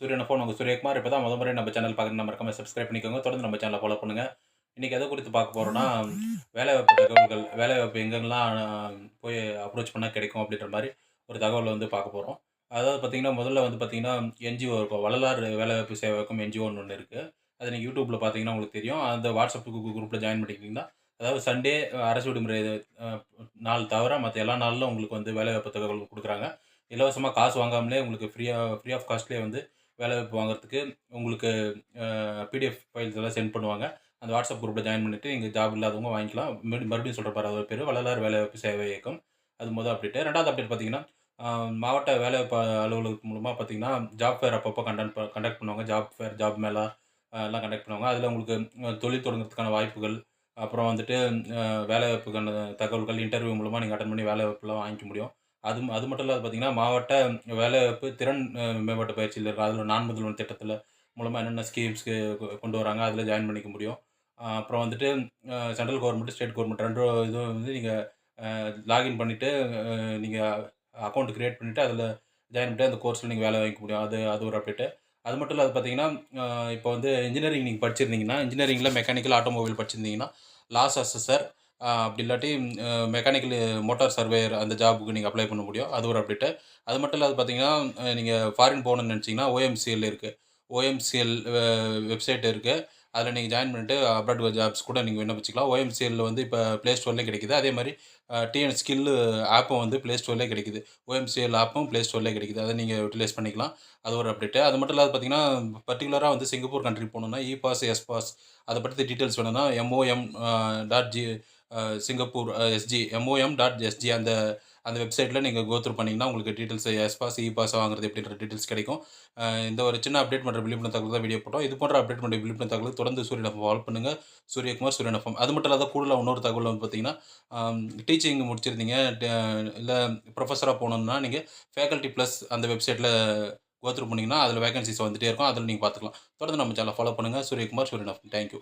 சூரியனை ஃபோன் உங்கள் சூரியகுமார் இப்போ தான் முத முறை நம்ம சேனல் பார்க்குற நம்ம இருக்காமல் சப்ஸ்கிரைப் பண்ணிக்கோங்க. தொடர்ந்து நம்ம சேனலை ஃபாலோ பண்ணுங்கள் இன்றைக்கி எதை குறித்து பார்க்க போகிறோன்னா வேலைவாய்ப்பு தகவல்கள் வேலைவாய்ப்பு எங்கெங்கெல்லாம் போய் அப்ரோச் பண்ணால் கிடைக்கும் அப்படின்ற மாதிரி ஒரு தகவல் வந்து பார்க்க போகிறோம் அதாவது பார்த்திங்கன்னா முதல்ல வந்து பார்த்தீங்கன்னா என்ஜிஓ இருக்கும். வள்ளலார் வேலைவாய்ப்பு சேவைக்கும் என்ஜிஓன்னு ஒன்று இருக்குது அது நீங்கள் யூடியூப்பில் பார்த்தீங்கன்னா உங்களுக்கு தெரியும். அந்த வாட்ஸ்அப் குரூப்பில் ஜாயின் பண்ணிக்கிட்டிங்கன்னா அதாவது சண்டே அரசு விடுமுறை நாள் தவிர மற்ற எல்லா நாளிலும் உங்களுக்கு வந்து வேலைவாய்ப்பு தகவல் கொடுக்குறாங்க. இலவசமாக காசு வாங்காமலே உங்களுக்கு ஃப்ரீயாக ஃப்ரீ ஆஃப் காஸ்ட்லேயே வந்து வேலைவாய்ப்பு வாங்குறதுக்கு உங்களுக்கு பிடிஎஃப் ஃபைல்ஸ் எல்லாம் சென்ட் பண்ணுவாங்க. அந்த வாட்ஸ்அப் குரூப்பில் ஜாயின் பண்ணிவிட்டு இங்கே ஜாப் இல்லாதவங்க வாங்கிக்கலாம். மறுபடியும் மறுபடியும் சொல்கிற பாரு அவர் பேர் வள்ளலார் வேலைவாய்ப்பு சேவை இயக்கம். அது மொதல் அப்டேட்டு ரெண்டாவது அப்டேட் பார்த்தீங்கன்னா மாவட்ட வேலைவாய்ப்பு அலுவலகத்து மூலமாக பார்த்தீங்கன்னா ஜாப் ஃபேர் அப்பப்போ கண்டக்ட் கண்டக்ட் பண்ணுவாங்க. ஜாப் ஃபேர் ஜாப் மேலா எல்லாம் கண்டக்ட் பண்ணுவாங்க. அதில் உங்களுக்கு தொழில் தொடங்குறதுக்கான வாய்ப்புகள் அப்புறம் வந்துட்டு வேலைவாய்ப்புக்கான தகவல்கள் இன்டர்வியூ மூலமாக நீங்கள் அட்டன் பண்ணி வேலைவாய்ப்புலாம் வாங்கிக்க முடியும். அது அது மட்டும் இல்லாத பார்த்திங்கன்னா மாவட்ட வேலைவாய்ப்பு திறன் மேம்பாட்டு பயிற்சியில் இருக்கிற அதில் நான் முதல்வன் திட்டத்தில் மூலமாக என்னென்ன ஸ்கீம்ஸ்க்கு கொண்டு வராங்க அதில் ஜாயின் பண்ணிக்க முடியும். அப்புறம் வந்துட்டு சென்ட்ரல் கவர்மெண்ட் ஸ்டேட் கவர்மெண்ட் ரெண்டு இதுவும் வந்து நீங்கள் லாகின் பண்ணிவிட்டு நீங்கள் அக்கௌண்ட் க்ரியேட் பண்ணிவிட்டு அதில் ஜாயின் பண்ணிட்டு அந்த கோர்ஸில் நீங்கள் வேலை வாங்கிக்க முடியும். அது அது ஒரு அப்டேட்டு அது மட்டும் இல்லாத பார்த்தீங்கன்னா இப்போ வந்து இன்ஜினியரிங் நீங்கள் படிச்சிருந்தீங்கன்னா இன்ஜினியரிங்கில் மெக்கானிக்கல் ஆட்டோமொபைல் படிச்சிருந்தீங்கன்னா லாஸ் அசஸர் அப்படி இல்லாட்டி மெக்கானிக்கல் மோட்டார் சர்வேயர் அந்த ஜாபுக்கு நீங்கள் அப்ளை பண்ண முடியும். அது ஒரு அப்டேட்டு அது மட்டும் இல்லாத பார்த்தீங்கன்னா நீங்கள் ஃபாரின் போகணுன்னு நினச்சிங்கன்னா ஓஎம்சிஎல் இருக்குது ஓஎம்சிஎல் வெப்சைட் இருக்குது அதில் நீங்கள் ஜாயின் பண்ணிட்டு அப்ராட் ஜாப்ஸ் கூட நீங்கள் விண்ணப்பிச்சிக்கலாம் ஓஎம்சிஎல் வந்து இப்போ ப்ளே ஸ்டோர்லேயே கிடைக்குது. அதே மாதிரி டிஎன் ஸ்கில் ஆப்பும் வந்து ப்ளே ஸ்டோர்லேயே கிடைக்குது. ஓஎம்சிஎல் ஆப்பும் ப்ளே ஸ்டோர்லேயே கிடைக்குது. அதை நீங்கள் யூட்டிலைஸ் பண்ணிக்கலாம். அது ஒரு அப்டேட்டு அது மட்டும் இல்லாத பார்த்தீங்கன்னா பர்டிகுலராக வந்து சிங்கப்பூர் கண்ட்ரி போகணுன்னா இ பாஸ் எஸ் பாஸ் அதை பற்றி டீட்டெயில்ஸ் வேணும்னா M O M dot G Singapore S G M O M dot S G அந்த அந்த வெப்சைட்டில் நீங்கள் கோத்ரூ பண்ணிங்கன்னா உங்களுக்கு details S pass E pass வாங்குறது எப்படின்ற டீட்டெயில்ஸ் கிடைக்கும். இந்த ஒரு சின்ன அப்டேட் பண்ணுற விழிப்புணர்வு தகவல் தான் வீடியோ போட்டோம். இது போன்ற அப்டேட் பண்ணுற விழிப்புணர்வு தகவல் தொடர்ந்து சூரியன் ஃபாலோ பண்ணுங்கள் சூரியகுமார் சூரியன் அது மட்டும் இல்லாத கூடுதலாக இன்னொரு தகவல் வந்து பார்த்தீங்கன்னா டீச்சிங் முடிச்சிருந்தீங்க. இல்லை ப்ரொஃபஸராக போகணுன்னா நீங்கள் ஃபேக்கல்ட்டி ப்ளஸ் அந்த வெப்சைட்டில் கோத்ரூ பண்ணிங்கன்னா அதில் வேகன்சிஸ் வந்துகிட்டே இருக்கும். அதில் நீங்கள் பார்த்துக்கலாம் தொடர்ந்து நம்ம சேனலை ஃபாலோ பண்ணுங்கள் சூரியகுமார் சூரியன் எஃப்எம் தேங்க்யூ